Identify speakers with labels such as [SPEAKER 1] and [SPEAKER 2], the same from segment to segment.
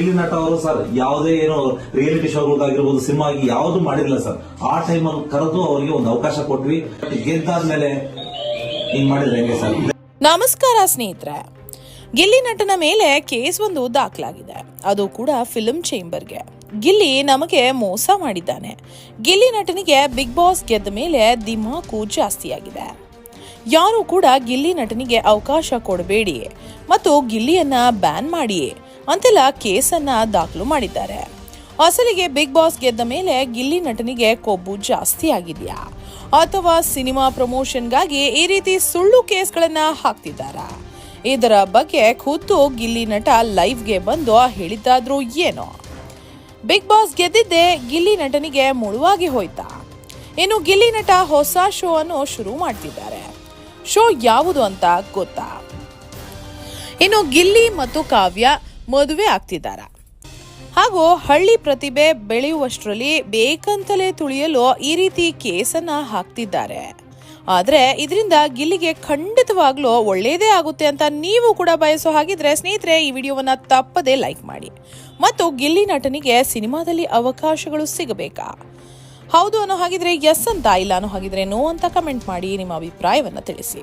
[SPEAKER 1] ಗಿಲ್ಲಿ ನಟ ಅವರು ಸರ್, ಯಾವುದೇ ಏನು ರಿಯಾಲಿಟಿ ಶೋಗಳಾಗಿರ್ಬೋದು ಸಿನಿಮಾ ಆಗಿ ಯಾವುದು ಮಾಡಿರಲಿಲ್ಲ ಸರ್. ಆ ಟೈಮಲ್ಲಿ ಕರೆದು ಅವರಿಗೆ ಒಂದು ಅವಕಾಶ ಕೊಟ್ವಿ. ಗೆದ್ದಾದ್ಮೇಲೆ ಹಿಂಗ್ ಮಾಡಿದ್ರೆ ಹೆಂಗೆ ಸರ್?
[SPEAKER 2] ನಮಸ್ಕಾರ ಸ್ನೇಹಿತರೆ. ಗಿಲ್ಲಿ ನಟನ ಮೇಲೆ ಕೇಸ್ ಒಂದು ದಾಖಲಾಗಿದೆ. ಅದು ಕೂಡ ಫಿಲ್ಮ್ ಚೇಂಬರ್ಗೆ ಗಿಲ್ಲಿ ನಮಗೆ ಮೋಸ ಮಾಡಿದ್ದಾನೆ. ಗಿಲ್ಲಿ ನಟನಿಗೆ ಬಿಗ್ ಬಾಸ್ ಗೆದ್ದ ಮೇಲೆ ದಿಮಾಕು ಜಾಸ್ತಿಯಾಗಿದೆ. ಯಾರು ಕೂಡ ಗಿಲ್ಲಿ ನಟನಿಗೆ ಅವಕಾಶ ಕೊಡಬೇಡಿ. ಮತ್ತು ಗಿಲ್ಲಿಯನ್ನ ಬ್ಯಾನ್ ಮಾಡಿ ಅಂತೆಲ್ಲ ಕೇಸನ್ನ ದಾಖಲು ಮಾಡಿದ್ದಾರೆ. ಅಸಲಿಗೆ ಬಿಗ್ ಬಾಸ್ ಗೆದ್ದ ಮೇಲೆ ಗಿಲ್ಲಿ ನಟನಿಗೆ ಕೊಬ್ಬು ಜಾಸ್ತಿ ಆಗಿದೆಯಾ? ಅಥವಾ ಸಿನಿಮಾ ಪ್ರಮೋಷನ್ಗಾಗಿ ಈ ರೀತಿ ಸುಳ್ಳು ಕೇಸ್ಗಳನ್ನ ಹಾಕ್ತಿದ್ದಾರಾ? ಇದರ ಬಗ್ಗೆ ಖುದ್ದು ಗಿಲ್ಲಿ ನಟ ಲೈವ್ಗೆ ಬಂದು ಹೇಳಿದ್ದಾದ್ರೂ ಏನೋ? ಬಿಗ್ ಬಾಸ್ ಗೆದ್ದಿದ್ದೆ ಗಿಲ್ಲಿ ನಟನಿಗೆ ಮುಳುವಾಗಿ ಹೋಯ್ತಾ? ಇನ್ನು ಗಿಲ್ಲಿ ನಟ ಹೊಸ ಶೋ ಅನ್ನು ಶುರು ಮಾಡ್ತಿದ್ದಾರೆ. ಶೋ ಯಾವುದು ಅಂತ ಗೊತ್ತಾ? ಇನ್ನು ಗಿಲ್ಲಿ ಮತ್ತು ಕಾವ್ಯ ಮದುವೆ ಆಗ್ತಿದ್ದಾರೆ? ಹಾಗೂ ಹಳ್ಳಿ ಪ್ರತಿಭೆ ಬೆಳೆಯುವಷ್ಟರಲ್ಲಿ ಬೇಕಂತಲೇ ತುಳಿಯಲು ಈ ರೀತಿ ಕೇಸನ್ನ ಹಾಕ್ತಿದ್ದಾರೆ. ಆದ್ರೆ ಇದರಿಂದ ಗಿಲ್ಲಿಗೆ ಖಂಡಿತವಾಗ್ಲೂ ಒಳ್ಳೇದೇ ಆಗುತ್ತೆ ಅಂತ ನೀವು ಕೂಡ ಬಯಸೋ ಹಾಗಿದ್ರೆ ಸ್ನೇಹಿತರೆ, ಈ ವಿಡಿಯೋವನ್ನ ತಪ್ಪದೇ ಲೈಕ್ ಮಾಡಿ. ಮತ್ತು ಗಿಲ್ಲಿ ನಟನಿಗೆ ಸಿನಿಮಾದಲ್ಲಿ ಅವಕಾಶಗಳು ಸಿಗಬೇಕಾ? ಹೌದು ಅನ್ನೋ ಹಾಗಿದ್ರೆ ಎಸ್ ಅಂತ ಇಲ್ಲ ಅನ್ನೋ ಹಾಗಿದ್ರೆ ನೋ ಅಂತ ಕಮೆಂಟ್ ಮಾಡಿ ನಿಮ್ಮ ಅಭಿಪ್ರಾಯವನ್ನ ತಿಳಿಸಿ.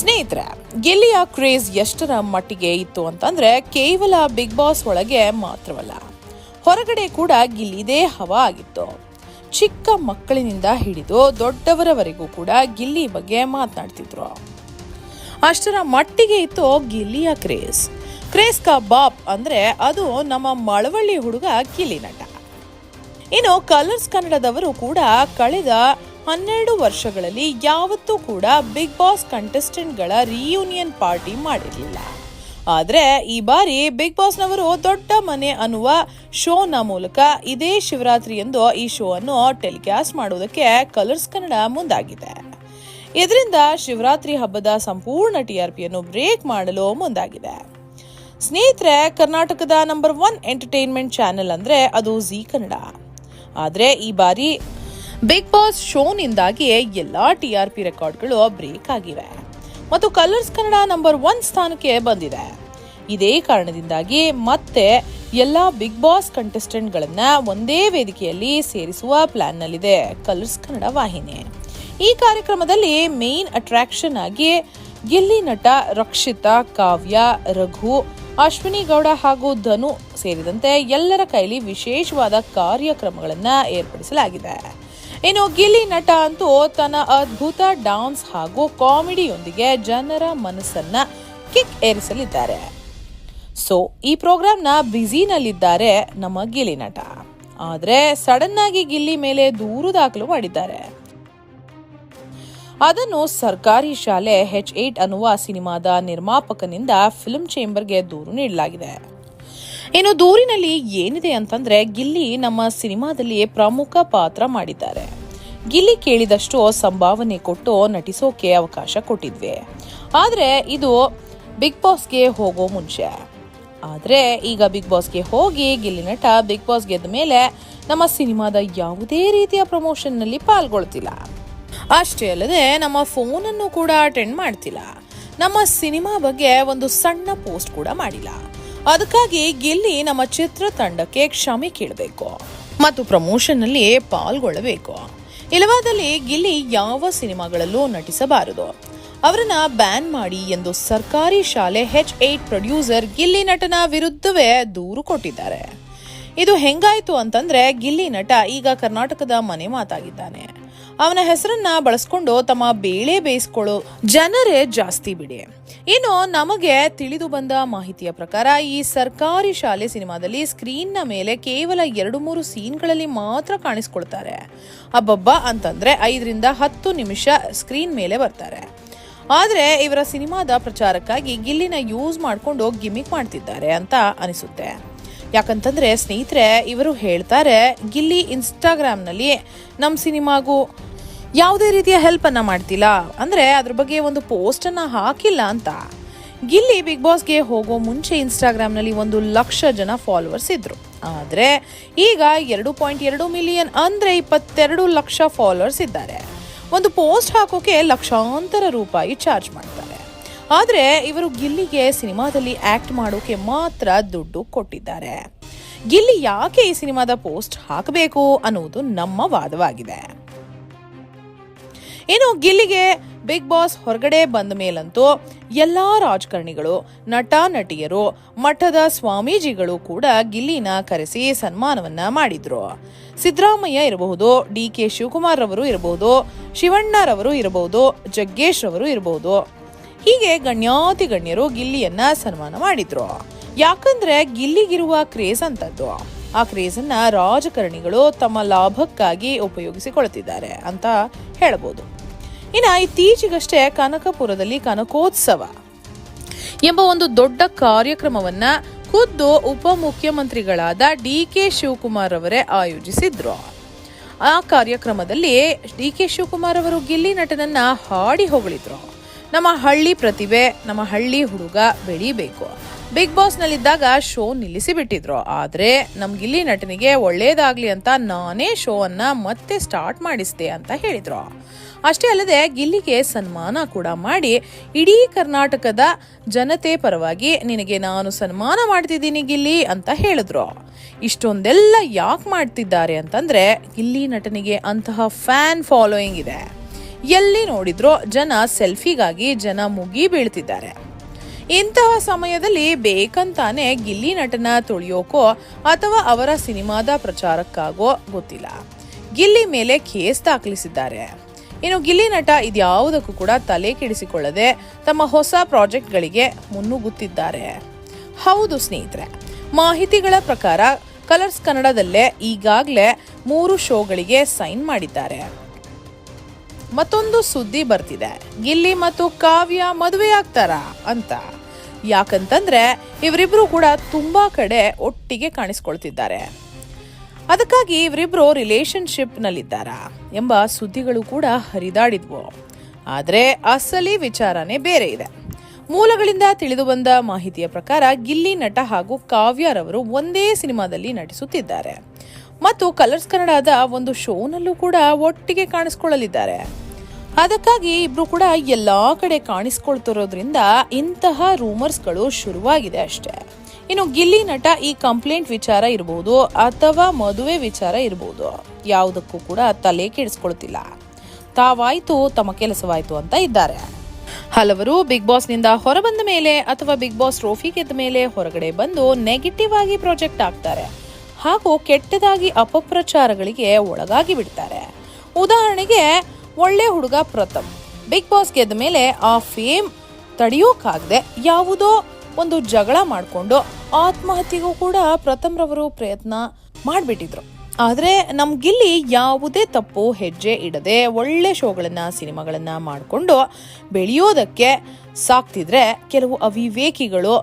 [SPEAKER 2] ಸ್ನೇಹಿತರೆ, ಗೆಲ್ಲಿಯ ಕ್ರೇಜ್ ಎಷ್ಟರ ಮಟ್ಟಿಗೆ ಇತ್ತು ಅಂತಂದ್ರೆ ಕೇವಲ ಬಿಗ್ ಬಾಸ್ ಒಳಗೆ ಮಾತ್ರವಲ್ಲ, ಹೊರಗಡೆ ಕೂಡ ಗಿಲ್ಲಿದೇ ಹವಾ ಆಗಿತ್ತು. ಚಿಕ್ಕ ಮಕ್ಕಳಿನಿಂದ ಹಿಡಿದು ದೊಡ್ಡವರವರೆಗೂ ಕೂಡ ಗಿಲ್ಲಿ ಬಗ್ಗೆ ಮಾತನಾಡ್ತಿದ್ರು. ಅಷ್ಟರ ಮಟ್ಟಿಗೆ ಇತ್ತು ಗಿಲ್ಲಿಯ ಕ್ರೇಜ್. ಕ್ರೇಜ್ ಕ ಬಾಪ್ ಅಂದ್ರೆ ಅದು ನಮ್ಮ ಮಳವಳ್ಳಿ ಹುಡುಗ ಗಿಲ್ಲಿ ನಟ. ಇನ್ನು ಕಲರ್ಸ್ ಕನ್ನಡದವರು ಕೂಡ ಕಳೆದ ಹನ್ನೆರಡು ವರ್ಷಗಳಲ್ಲಿ ಯಾವತ್ತೂ ಕೂಡ ಬಿಗ್ ಬಾಸ್ ಕಂಟೆಸ್ಟೆಂಟ್ಗಳ ರಿಯೂನಿಯನ್ ಪಾರ್ಟಿ ಮಾಡಿರಲಿಲ್ಲ. ಆದರೆ ಈ ಬಾರಿ ಬಿಗ್ ಬಾಸ್ನವರು ದೊಡ್ಡ ಮನೆ ಅನ್ನುವ ಶೋನ ಮೂಲಕ ಇದೇ ಶಿವರಾತ್ರಿಯಂದು ಈ ಶೋ ಅನ್ನು ಟೆಲಿಕಾಸ್ಟ್ ಮಾಡುವುದಕ್ಕೆ ಕಲರ್ಸ್ ಕನ್ನಡ ಮುಂದಾಗಿದೆ. ಇದರಿಂದ ಶಿವರಾತ್ರಿ ಹಬ್ಬದ ಸಂಪೂರ್ಣ ಟಿಆರ್ಪಿಯನ್ನು ಬ್ರೇಕ್ ಮಾಡಲು ಮುಂದಾಗಿದೆ. ಸ್ನೇಹಿತರೆ, ಕರ್ನಾಟಕದ ನಂಬರ್ ಒನ್ ಎಂಟರ್ಟೈನ್ಮೆಂಟ್ ಚಾನೆಲ್ ಅಂದ್ರೆ ಅದು ಜಿ ಕನ್ನಡ. ಆದರೆ ಈ ಬಾರಿ ಬಿಗ್ ಬಾಸ್ ಶೋನಿಂದಾಗಿ ಎಲ್ಲಾ ಟಿಆರ್ಪಿ ರೆಕಾರ್ಡ್ಗಳು ಬ್ರೇಕ್ ಆಗಿವೆ. ಮತ್ತು ಕಲರ್ಸ್ ಕನ್ನಡ ನಂಬರ್ ಒನ್ ಸ್ಥಾನಕ್ಕೆ ಬಂದಿದೆ. ಇದೇ ಕಾರಣದಿಂದಾಗಿ ಮತ್ತೆ ಎಲ್ಲಾ ಬಿಗ್ ಬಾಸ್ ಕಂಟೆಸ್ಟೆಂಟ್ಗಳನ್ನ ಒಂದೇ ವೇದಿಕೆಯಲ್ಲಿ ಸೇರಿಸುವ ಪ್ಲಾನ್ನಲ್ಲಿದೆ ಕಲರ್ಸ್ ಕನ್ನಡ ವಾಹಿನಿ. ಈ ಕಾರ್ಯಕ್ರಮದಲ್ಲಿ ಮೇನ್ ಅಟ್ರಾಕ್ಷನ್ ಆಗಿ ಗಿಲ್ಲಿ ನಟ ರಕ್ಷಿತಾ, ಕಾವ್ಯ, ರಘು, ಅಶ್ವಿನಿ ಗೌಡ ಹಾಗೂ ಧನು ಸೇರಿದಂತೆ ಎಲ್ಲರ ಕೈಲಿ ವಿಶೇಷವಾದ ಕಾರ್ಯಕ್ರಮಗಳನ್ನು ಏರ್ಪಡಿಸಲಾಗಿದೆ. ಇನ್ನು ಗಿಲ್ಲಿ ನಟ ಅಂತೂ ತನ್ನ ಅದ್ಭುತ ಡಾನ್ಸ್ ಹಾಗೂ ಕಾಮಿಡಿಯೊಂದಿಗೆ ಜನರ ಮನಸ್ಸನ್ನ ಕಿಕ್ ಏರಿಸಲಿದ್ದಾರೆ. ಸೊ ಈ ಪ್ರೋಗ್ರಾಮ್ನ ಬ್ಯುಸಿನಲ್ಲಿದ್ದಾರೆ ನಮ್ಮ ಗಿಲ್ಲಿ ನಟ. ಆದ್ರೆ ಸಡನ್ ಆಗಿ ಗಿಲ್ಲಿ ಮೇಲೆ ದೂರು ದಾಖಲು ಮಾಡಿದ್ದಾರೆ. ಅದನ್ನು ಸರ್ಕಾರಿ ಶಾಲೆ ಹೆಚ್ ಏಟ್ ಅನ್ನುವ ಸಿನಿಮಾದ ನಿರ್ಮಾಪಕನಿಂದ ಫಿಲ್ಮ್ ಚೇಂಬರ್ಗೆ ದೂರು ನೀಡಲಾಗಿದೆ. ಇನ್ನು ದೂರಿನಲ್ಲಿ ಏನಿದೆ ಅಂತಂದ್ರೆ ಗಿಲ್ಲಿ ನಮ್ಮ ಸಿನಿಮಾದಲ್ಲಿ ಪ್ರಮುಖ ಪಾತ್ರ ಮಾಡಿದ್ದಾರೆ. ಗಿಲ್ಲಿ ಕೇಳಿದಷ್ಟು ಸಂಭಾವನೆ ಕೊಟ್ಟು ನಟಿಸೋಕೆ ಅವಕಾಶ ಕೊಟ್ಟಿದ್ವಿ. ಆದ್ರೆ ಇದು ಬಿಗ್ ಬಾಸ್ಗೆ ಹೋಗೋ ಮುಂಚೆ. ಆದ್ರೆ ಈಗ ಬಿಗ್ ಬಾಸ್ಗೆ ಹೋಗಿ ಗಿಲ್ಲಿ ನಟ ಬಿಗ್ ಬಾಸ್ ಗೆದ್ದ ಮೇಲೆ ನಮ್ಮ ಸಿನಿಮಾದ ಯಾವುದೇ ರೀತಿಯ ಪ್ರಮೋಷನ್ನಲ್ಲಿ ಪಾಲ್ಗೊಳ್ತಿಲ್ಲ. ಅಷ್ಟೇ ಅಲ್ಲದೆ ನಮ್ಮ ಫೋನ್ ಅನ್ನು ಕೂಡ ಅಟೆಂಡ್ ಮಾಡ್ತಿಲ್ಲ. ನಮ್ಮ ಸಿನಿಮಾ ಬಗ್ಗೆ ಒಂದು ಸಣ್ಣ ಪೋಸ್ಟ್ ಕೂಡ ಮಾಡಿಲ್ಲ. ಅದಕ್ಕಾಗಿ ಗಿಲ್ಲಿ ನಮ್ಮ ಚಿತ್ರತಂಡಕ್ಕೆ ಕ್ಷಮೆ ಕೇಳಬೇಕು. ಮತ್ತು ಪ್ರಮೋಷನ್ನಲ್ಲಿ ಪಾಲ್ಗೊಳ್ಳಬೇಕು. ಇಲ್ಲವಾದಲ್ಲಿ ಗಿಲ್ಲಿ ಯಾವ ಸಿನಿಮಾಗಳಲ್ಲೂ ನಟಿಸಬಾರದು. ಅವರನ್ನ ಬ್ಯಾನ್ ಮಾಡಿ ಎಂದು ಸರ್ಕಾರಿ ಶಾಲೆ ಹೆಚ್ ಏಟ್ ಪ್ರೊಡ್ಯೂಸರ್ ಗಿಲ್ಲಿ ನಟನ ವಿರುದ್ಧವೇ ದೂರು ಕೊಟ್ಟಿದ್ದಾರೆ. ಇದು ಹೆಂಗಾಯ್ತು ಅಂತಂದ್ರೆ ಗಿಲ್ಲಿ ನಟ ಈಗ ಕರ್ನಾಟಕದ ಮನೆ ಮಾತಾಗಿದ್ದಾನೆ. ಅವನ ಹೆಸರನ್ನ ಬಳಸ್ಕೊಂಡು ತಮ್ಮ ಬೇಳೆ ಬೇಯಿಸ್ಕೊಳ್ಳೋ ಜನರೇ ಜಾಸ್ತಿ ಬಿಡಿ. ಇನ್ನು ನಮಗೆ ತಿಳಿದು ಬಂದ ಮಾಹಿತಿಯ ಪ್ರಕಾರ, ಈ ಸರ್ಕಾರಿ ಶಾಲೆ ಸಿನಿಮಾದಲ್ಲಿ ಸ್ಕ್ರೀನ್ನ ಮೇಲೆ ಕೇವಲ ಎರಡು ಮೂರು ಸೀನ್ಗಳಲ್ಲಿ ಮಾತ್ರ ಕಾಣಿಸ್ಕೊಳ್ತಾರೆ. ಅಬ್ಬಬ್ಬ ಅಂತಂದ್ರೆ ಐದರಿಂದ ಹತ್ತು ನಿಮಿಷ ಸ್ಕ್ರೀನ್ ಮೇಲೆ ಬರ್ತಾರೆ. ಆದ್ರೆ ಇವರ ಸಿನಿಮಾದ ಪ್ರಚಾರಕ್ಕಾಗಿ ಗಿಲ್ಲಿನ ಯೂಸ್ ಮಾಡ್ಕೊಂಡು ಗಿಮಿಕ್ ಮಾಡ್ತಿದ್ದಾರೆ ಅಂತ ಅನಿಸುತ್ತೆ. ಯಾಕಂತಂದ್ರೆ ಸ್ನೇಹಿತರೆ, ಇವರು ಹೇಳ್ತಾರೆ, ಗಿಲ್ಲಿ ಇನ್ಸ್ಟಾಗ್ರಾಮ್ನಲ್ಲಿ ನಮ್ಮ ಸಿನಿಮಾಗೂ ಯಾವುದೇ ರೀತಿಯ ಹೆಲ್ಪ್ ಅನ್ನ ಮಾಡ್ತಿಲ್ಲ. ಅಂದ್ರೆ ಅದ್ರ ಬಗ್ಗೆ ಒಂದು ಪೋಸ್ಟ್ ಅನ್ನ ಹಾಕಿಲ್ಲ ಅಂತ. ಗಿಲ್ಲಿ ಬಿಗ್ ಬಾಸ್ಗೆ ಹೋಗೋ ಮುಂಚೆ ಇನ್ಸ್ಟಾಗ್ರಾಮ್ನಲ್ಲಿ ಒಂದು ಲಕ್ಷ ಜನ ಫಾಲೋವರ್ಸ್ ಇದ್ರು. ಆದ್ರೆ ಈಗ ಎರಡು ಪಾಯಿಂಟ್ ಎರಡು ಮಿಲಿಯನ್ ಅಂದ್ರೆ ಇಪ್ಪತ್ತೆರಡು ಲಕ್ಷ ಫಾಲೋವರ್ಸ್ ಇದ್ದಾರೆ. ಒಂದು ಪೋಸ್ಟ್ ಹಾಕೋಕೆ ಲಕ್ಷಾಂತರ ರೂಪಾಯಿ ಚಾರ್ಜ್ ಮಾಡ್ತಾರೆ. ಆದ್ರೆ ಇವರು ಗಿಲ್ಲಿಗೆ ಸಿನಿಮಾದಲ್ಲಿ ಆಕ್ಟ್ ಮಾಡೋಕೆ ಮಾತ್ರ ದುಡ್ಡು ಕೊಟ್ಟಿದ್ದಾರೆ. ಗಿಲ್ಲಿ ಯಾಕೆ ಈ ಸಿನಿಮಾದ ಪೋಸ್ಟ್ ಹಾಕಬೇಕು ಅನ್ನುವುದು ನಮ್ಮ ವಾದವಾಗಿದೆ. ಇನ್ನು ಗಿಲ್ಲಿಗೆ ಬಿಗ್ ಬಾಸ್ ಹೊರಗಡೆ ಬಂದ ಮೇಲಂತೂ ಎಲ್ಲಾ ರಾಜಕಾರಣಿಗಳು ನಟ ನಟಿಯರು ಮಠದ ಸ್ವಾಮೀಜಿಗಳು ಕೂಡ ಗಿಲ್ಲಿನ ಕರೆಸಿ ಸನ್ಮಾನವನ್ನ ಮಾಡಿದ್ರು. ಸಿದ್ದರಾಮಯ್ಯ ಇರಬಹುದು ಡಿ ಕೆ ಶಿವಕುಮಾರ್ ರವರು ಇರಬಹುದು, ಶಿವಣ್ಣರವರು ಇರಬಹುದು, ಜಗ್ಗೇಶ್ ರವರು ಇರಬಹುದು. ಹೀಗೆ ಗಣ್ಯಾತಿ ಗಣ್ಯರು ಗಿಲ್ಲಿಯನ್ನ ಸನ್ಮಾನ ಮಾಡಿದ್ರು. ಯಾಕಂದ್ರೆ ಗಿಲ್ಲಿಗಿರುವ ಕ್ರೇಜ್ ಅಂತದ್ದು. ಆ ಕ್ರೇಜ್ ಅನ್ನ ರಾಜಕಾರಣಿಗಳು ತಮ್ಮ ಲಾಭಕ್ಕಾಗಿ ಉಪಯೋಗಿಸಿಕೊಳ್ತಿದ್ದಾರೆ ಅಂತ ಹೇಳಬಹುದು ಇನ್ನ ಇತ್ತೀಚೆಗಷ್ಟೇ ಕನಕಪುರದಲ್ಲಿ ಕನಕೋತ್ಸವ ಎಂಬ ಒಂದು ದೊಡ್ಡ ಕಾರ್ಯಕ್ರಮವನ್ನ ಖುದ್ದು ಉಪಮುಖ್ಯಮಂತ್ರಿಗಳಾದ ಡಿ ಕೆ ಶಿವಕುಮಾರ್ ಅವರೇ ಆಯೋಜಿಸಿದ್ರು. ಆ ಕಾರ್ಯಕ್ರಮದಲ್ಲಿ ಡಿ ಕೆ ಶಿವಕುಮಾರ್ ಅವರು ಗಿಲ್ಲಿ ನಟನನ್ನ ಹಾಡಿ ಹೊಗಳಿದ್ರು. ನಮ್ಮ ಹಳ್ಳಿ ಪ್ರತಿಭೆ, ನಮ್ಮ ಹಳ್ಳಿ ಹುಡುಗ ಬೆಳಿಬೇಕು. ಬಿಗ್ ಬಾಸ್ ನಲ್ಲಿದ್ದಾಗ ಶೋ ನಿಲ್ಲಿಸಿ ಬಿಟ್ಟಿದ್ರು ಆದ್ರೆ ನಮ್ಗೆ ಗಿಲ್ಲಿ ನಟನಿಗೆ ಒಳ್ಳೇದಾಗ್ಲಿ ಅಂತ ನಾನೇ ಶೋ ಅನ್ನ ಮತ್ತೆ ಸ್ಟಾರ್ಟ್ ಮಾಡಿಸಿದೆ ಅಂತ ಹೇಳಿದ್ರು. ಅಷ್ಟೇ ಅಲ್ಲದೆ ಗಿಲ್ಲಿಗೆ ಸನ್ಮಾನ ಕೂಡ ಮಾಡಿ ಇಡೀ ಕರ್ನಾಟಕದ ಜನತೆ ಪರವಾಗಿ ನಿನಗೆ ನಾನು ಸನ್ಮಾನ ಮಾಡ್ತಿದ್ದೀನಿ ಗಿಲ್ಲಿ ಅಂತ ಹೇಳಿದ್ರು. ಇಷ್ಟೊಂದೆಲ್ಲ ಯಾಕೆ ಮಾಡ್ತಿದ್ದಾರೆ ಅಂತಂದ್ರೆ ಗಿಲ್ಲಿ ನಟನಿಗೆ ಅಂತಹ ಫ್ಯಾನ್ ಫಾಲೋಯಿಂಗ್ ಇದೆ. ಎಲ್ಲಿ ನೋಡಿದ್ರೋ ಜನ ಸೆಲ್ಫಿಗಾಗಿ ಜನ ಮುಗಿ ಬೀಳ್ತಿದ್ದಾರೆ. ಇಂತಹ ಸಮಯದಲ್ಲಿ ಬೇಕಂತಾನೆ ಗಿಲ್ಲಿ ನಟನ ತುಳಿಯೋಕೋ ಅಥವಾ ಅವರ ಸಿನಿಮಾದ ಪ್ರಚಾರಕ್ಕಾಗೋ ಗೊತ್ತಿಲ್ಲ. ಗಿಲ್ಲಿ ಮೇಲೆ ಕೇಸ್ ದಾಖಲಿಸಿದ್ದಾರೆ. ಇನ್ನು ಗಿಲ್ಲಿ ನಟ ಇದ್ಯಾವುದಕ್ಕೂ ಕೂಡ ತಲೆ ಕೆಡಿಸಿಕೊಳ್ಳದೆ ತಮ್ಮ ಹೊಸ ಪ್ರಾಜೆಕ್ಟ್ಗಳಿಗೆ ಮುನ್ನುಗ್ಗುತ್ತಿದ್ದಾರೆ. ಹೌದು ಸ್ನೇಹಿತರೆ, ಮಾಹಿತಿಗಳ ಪ್ರಕಾರ ಕಲರ್ಸ್ ಕನ್ನಡದಲ್ಲೇ ಈಗಾಗಲೇ ಮೂರು ಶೋಗಳಿಗೆ ಸೈನ್ ಮಾಡಿದ್ದಾರೆ. ಮತ್ತೊಂದು ಸುದ್ದಿ ಬರ್ತಿದೆ. ಗಿಲ್ಲಿ ಮತ್ತು ಕಾವ್ಯ ಮದುವೆ ಆಗ್ತಾರ ಅಂತ. ಯಾಕಂತಂದ್ರೆ ಇವರಿಬ್ರು ಕೂಡ ತುಂಬಾ ಕಡೆ ಒಟ್ಟಿಗೆ ಕಾಣಿಸ್ಕೊಳ್ತಿದ್ದಾರೆ. ಅದಕ್ಕಾಗಿ ಇವರಿಬ್ರು ರಿಲೇಶನ್ಶಿಪ್ ನಲ್ಲಿದ್ದಾರಾ ಎಂಬ ಸುದ್ದಿಗಳು ಕೂಡ ಹರಿದಾಡಿದ್ವು. ಆದ್ರೆ ಅಸಲಿ ವಿಚಾರನೇ ಬೇರೆ ಇದೆ. ಮೂಲಗಳಿಂದ ತಿಳಿದು ಬಂದ ಮಾಹಿತಿಯ ಪ್ರಕಾರ ಗಿಲ್ಲಿ ನಟ ಹಾಗೂ ಕಾವ್ಯರವರು ಒಂದೇ ಸಿನಿಮಾದಲ್ಲಿ ನಟಿಸುತ್ತಿದ್ದಾರೆ. ಮತ್ತು ಕಲರ್ಸ್ ಕನ್ನಡದ ಒಂದು ಶೋನಲ್ಲೂ ಕೂಡ ಒಟ್ಟಿಗೆ ಕಾಣಿಸ್ಕೊಳ್ಳಲಿದ್ದಾರೆ. ಅದಕ್ಕಾಗಿ ಇಬ್ರು ಕೂಡ ಎಲ್ಲಾ ಕಡೆ ಕಾಣಿಸ್ಕೊಳ್ತಿರೋದ್ರಿಂದ ಇಂತಹ ರೂಮರ್ಸ್ಗಳು ಶುರುವಾಗಿದೆ ಅಷ್ಟೇ. ಇನ್ನು ಗಿಲ್ಲಿ ನಟ ಈ ಕಂಪ್ಲೇಂಟ್ ವಿಚಾರ ಇರಬಹುದು ಅಥವಾ ಮದುವೆ ವಿಚಾರ ಇರಬಹುದು ಯಾವುದಕ್ಕೂ ಕೂಡ ತಲೆ ಕೆಡಿಸ್ಕೊಳ್ತಿಲ್ಲ. ತಾವಾಯ್ತು, ತಮ್ಮ ಕೆಲಸವಾಯ್ತು ಅಂತ ಇದ್ದಾರೆ. ಹಲವರು ಬಿಗ್ ಬಾಸ್ನಿಂದ ಹೊರಬಂದ ಮೇಲೆ ಅಥವಾ ಬಿಗ್ ಬಾಸ್ ಟ್ರೋಫಿ ಗೆದ್ದ ಮೇಲೆ ಹೊರಗಡೆ ಬಂದು ನೆಗೆಟಿವ್ ಆಗಿ ಪ್ರಾಜೆಕ್ಟ್ ಆಗ್ತಾರೆ ಹಾಗೂ ಕೆಟ್ಟದಾಗಿ ಅಪಪ್ರಚಾರಗಳಿಗೆ ಒಳಗಾಗಿ ಬಿಡ್ತಾರೆ. ಉದಾಹರಣೆಗೆ, ಒಳ್ಳೆ ಹುಡುಗ ಪ್ರಥಮ್, ಬಿಗ್ ಬಾಸ್ ಗೆದ್ದ ಮೇಲೆ ಆ ಫೇಮ್ ತಡೆಯೋಕ್ಕಾಗದೆ ಯಾವುದೋ ಒಂದು ಜಗಳ ಮಾಡಿಕೊಂಡು ಆತ್ಮಹತ್ಯೆಗೂ ಕೂಡ ಪ್ರಥಮ್ ರವರು ಪ್ರಯತ್ನ ಮಾಡಿಬಿಟ್ಟಿದ್ರು. ಆದ್ರೆ ನಮ್ ಗಿಲ್ಲಿ ಯಾವುದೇ ತಪ್ಪು ಹೆಜ್ಜೆ ಇಡದೆ ಒಳ್ಳೆ ಶೋಗಳನ್ನ, ಸಿನಿಮಾಗಳನ್ನ ಮಾಡಿಕೊಂಡು ಬೆಳೆಯೋದಕ್ಕೆ ಸಾಕ್ತಿದ್ರೆ ಕೆಲವು ಅವಿವೇಕಿಗಳು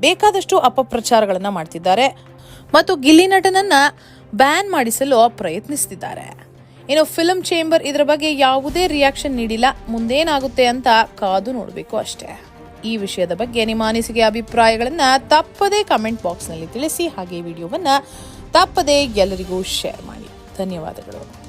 [SPEAKER 2] ಬೇಕಾದಷ್ಟು ಅಪಪ್ರಚಾರಗಳನ್ನ ಮಾಡ್ತಿದ್ದಾರೆ. ಮತ್ತು ಗಿಲ್ಲಿ ನಟನನ್ನ ಬ್ಯಾನ್ ಮಾಡಿಸಲು ಪ್ರಯತ್ನಿಸ್ತಿದ್ದಾರೆ. ಇನ್ನು ಫಿಲಂ ಚೇಂಬರ್ ಇದರ ಬಗ್ಗೆ ಯಾವುದೇ ರಿಯಾಕ್ಷನ್ ನೀಡಿಲ್ಲ, ಮುಂದೇನಾಗುತ್ತೆ ಅಂತ ಕಾದು ನೋಡಬೇಕು ಅಷ್ಟೇ. ಈ ವಿಷಯದ ಬಗ್ಗೆ ನಿಮ್ಮ ಅನಿಸಿಕೆ, ಅಭಿಪ್ರಾಯಗಳನ್ನು ತಪ್ಪದೇ ಕಮೆಂಟ್ ಬಾಕ್ಸ್ನಲ್ಲಿ ತಿಳಿಸಿ, ಹಾಗೆ ವಿಡಿಯೋವನ್ನ ತಪ್ಪದೇ ಎಲ್ಲರಿಗೂ ಶೇರ್ ಮಾಡಿ. ಧನ್ಯವಾದಗಳು.